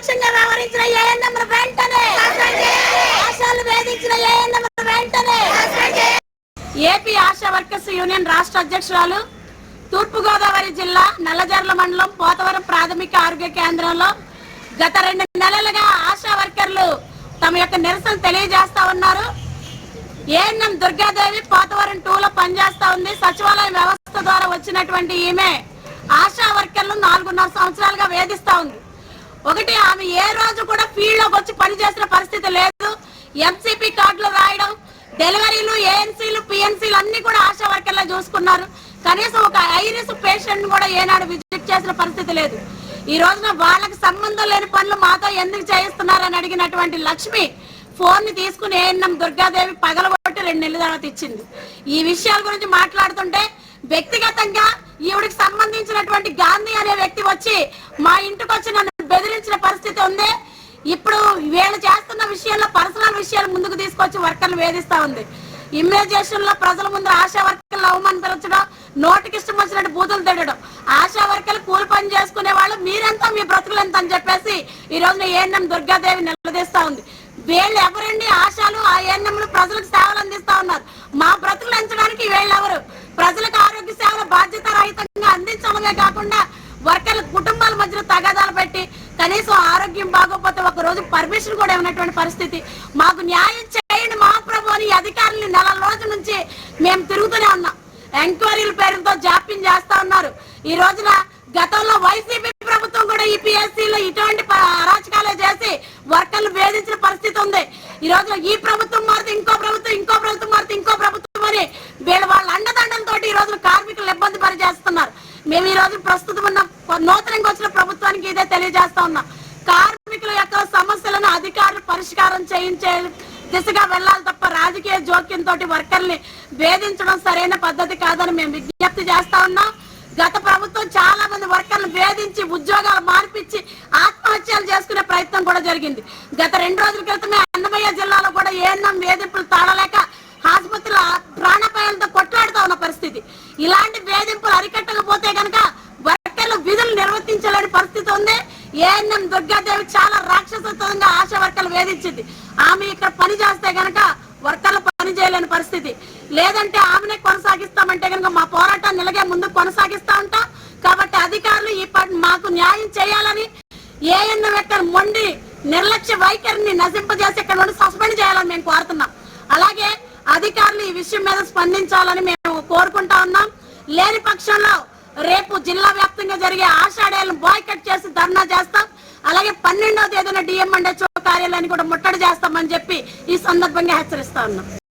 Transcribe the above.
అవమానించిన ఏఎన్ఎం వెంటనే ఆశాలు వేధించిన ఏఎన్ఎం వెంటనే ఏపీ ఆశా వర్కర్స్ యూనియన్ రాష్ట్ర అధ్యక్షురాలు తూర్పుగోదావరి జిల్లా నల్లజర్ల మండలం పోతవరం ప్రాథమిక ఆరోగ్య కేంద్రంలో గత రెండు నెలలుగా ఆశా వర్కర్లు తమ యొక్క నిరసన తెలియజేస్తా ఉన్నారు. ఏఎన్ఎం దుర్గాదేవి పోతవరం టూలో పనిచేస్తా ఉంది. సచివాలయ వ్యవస్థ ద్వారా వచ్చినటువంటి ఈమె ఆశా వర్కర్లు నాలుగున్నర సంవత్సరాలుగా వేధిస్తా ఉంది. ఒకటి ఆమె ఏ రోజు కూడా ఫీల్డ్లోకి వచ్చి పనిచేసిన పరిస్థితి లేదు. ఎంసీపీ కార్డులు రాయడం డెలివరీలు ఏఎన్సీలు పిఎన్సీలు అన్ని కూడా ఆశా వర్కర్లే చూసుకున్నారు. కనీసం ఒక ఐరిస్ పేషెంట్ కూడా ఏనాడు విజిట్ చేసిన పరిస్థితి లేదు. ఈ రోజున వాళ్ళకి సంబంధం లేని పనులు మాతో ఎందుకు చేయిస్తున్నారని అడిగినటువంటి లక్ష్మి ఫోన్ని తీసుకుని ఏఎన్ఎం దుర్గాదేవి పగలగొట్టి రెండు నెలల తర్వాత ఇచ్చింది. ఈ విషయాల గురించి మాట్లాడుతుంటే వ్యక్తిగతంగా ఈవిడికి సంబంధించినటువంటి గాంధీ అనే వ్యక్తి వచ్చి మా ఇంటికి వచ్చి నన్ను బెదిరించిన పరిస్థితి ఉంది. ఇప్పుడు వీళ్ళు చేస్తున్న విషయంలో పర్సనల్ విషయాలు ముందుకు తీసుకొచ్చి వర్కర్లు వేధిస్తా ఉంది. ఇమ్యూనైజేషన్లో ప్రజల ముందు ఆశా వర్కర్లు అవమానపరచడం నోటికి ఇష్టం వచ్చినట్టు బూతులు తిడడం ఆశా వర్కర్లు కూలి పని చేసుకునే వాళ్ళు మీరెంత మీ బ్రతుకులు ఎంత అని చెప్పేసి ఈ రోజున ఏఎన్ఎం దుర్గాదేవి నిలదీస్తా ఉంది. వీళ్ళు ఎవరండి? ఆశాలు ఆ ఏఎన్ఎంలు ప్రజలకు సేవలు అందిస్తా ఉన్నారు. మా బ్రతుకులు ఎంచడానికి వీళ్ళు ఎవరు? ప్రజలకు ఆరోగ్య సేవలు బాధ్యత రహితంగా అందించడమే కాకుండా వర్కర్ల కుటుంబాల మధ్యలో తగాదాలు కనీసం ఆరోగ్యం బాగోకపోతే ఒక రోజు పర్మిషన్ కూడా ఉన్నటువంటి పరిస్థితి. మాకు న్యాయం చేయండి మహాప్రభు అని అధికారులు నెల రోజుల నుంచి మేము తిరుగుతూనే ఉన్నాం. ఎంక్వైరీల పేరుతో జాప్యం చేస్తా ఉన్నారు. ఈ రోజున గతంలో వైసీపీ ప్రభుత్వం కూడా ఈ ఇటువంటి అరాచకాలు చేసి వర్కర్లు వేధించిన పరిస్థితి ఉంది. ఈ రోజు ఈ ప్రభుత్వం మారితే ఇంకో ప్రభుత్వం ఇంకో ప్రభుత్వం మారితే ఇంకో ప్రభుత్వం అని వీళ్ళ వాళ్ళ అండదండలతో ఈ రోజున కార్మికులు ఇబ్బంది పని చేస్తున్నారు మేము ఈ రోజు ప్రస్తుతం ఉన్న నూతనంగా వచ్చిన ప్రభుత్వానికి ఇదే తెలియజేస్తా ఉన్నాం. కార్మికుల యొక్క సమస్యలను అధికారులు పరిష్కారం చేయించే దిశగా వెళ్ళాలి తప్ప రాజకీయ జోక్యంతో వర్కర్ని వేధించడం సరైన పద్ధతి కాదని మేము విజ్ఞప్తి చేస్తా ఉన్నాం. గత ప్రభుత్వం చాలా మంది వర్కర్లు వేధించి ఉద్యోగాలు మార్పిచ్చి ఆత్మహత్యలు చేసుకునే ప్రయత్నం కూడా జరిగింది. గత రెండు రోజుల క్రితమే అన్నమయ్య జిల్లాలో కూడా ఏఎన్ఎం వేధింపులు తాళలేక ఆసుపత్రుల ప్రాణాపాయాలతో కొట్లాడుతూ ఉన్న పరిస్థితి ఇలాంటి వేధింపులు అరికట్టకపోతే గనక వర్కర్లు విధులు నిర్వర్తించలేని పరిస్థితి ఉంది ఏఎన్ఎం దుర్గాదేవి చాలా రాక్షసత్వంగా ఆశా వర్కలు వేధించింది. ఆమె ఇక్కడ పని చేస్తే గనక వర్కర్లు పని చేయలేని పరిస్థితి. లేదంటే ఆమెనే కొనసాగిస్తామంటే కనుక మా పోరాటం నిలగే ముందు కొనసాగిస్తా ఉంటాం. కాబట్టి అధికారులు ఈ మాకు న్యాయం చేయాలని ఏఎన్ఎం యొక్క మొండి నిర్లక్ష్య వైఖరిని నశింపజేసి ఇక్కడ నుండి సస్పెండ్ చేయాలని మేము కోరుతున్నాం. అలాగే అధికారులు ఈ విషయం మీద స్పందించాలని మేము కోరుకుంటా ఉన్నాం. లేని పక్షంలో రేపు జిల్లా వ్యాప్తంగా జరిగే ఆషాఢాలను బాయ్కట్ చేసి ధర్నా చేస్తాం. అలాగే పన్నెండవ తేదీన డిఎం అండ్ హెచ్ఓ కార్యాలయాన్ని కూడా ముట్టడి చేస్తామని చెప్పి ఈ సందర్భంగా హెచ్చరిస్తా ఉన్నాం.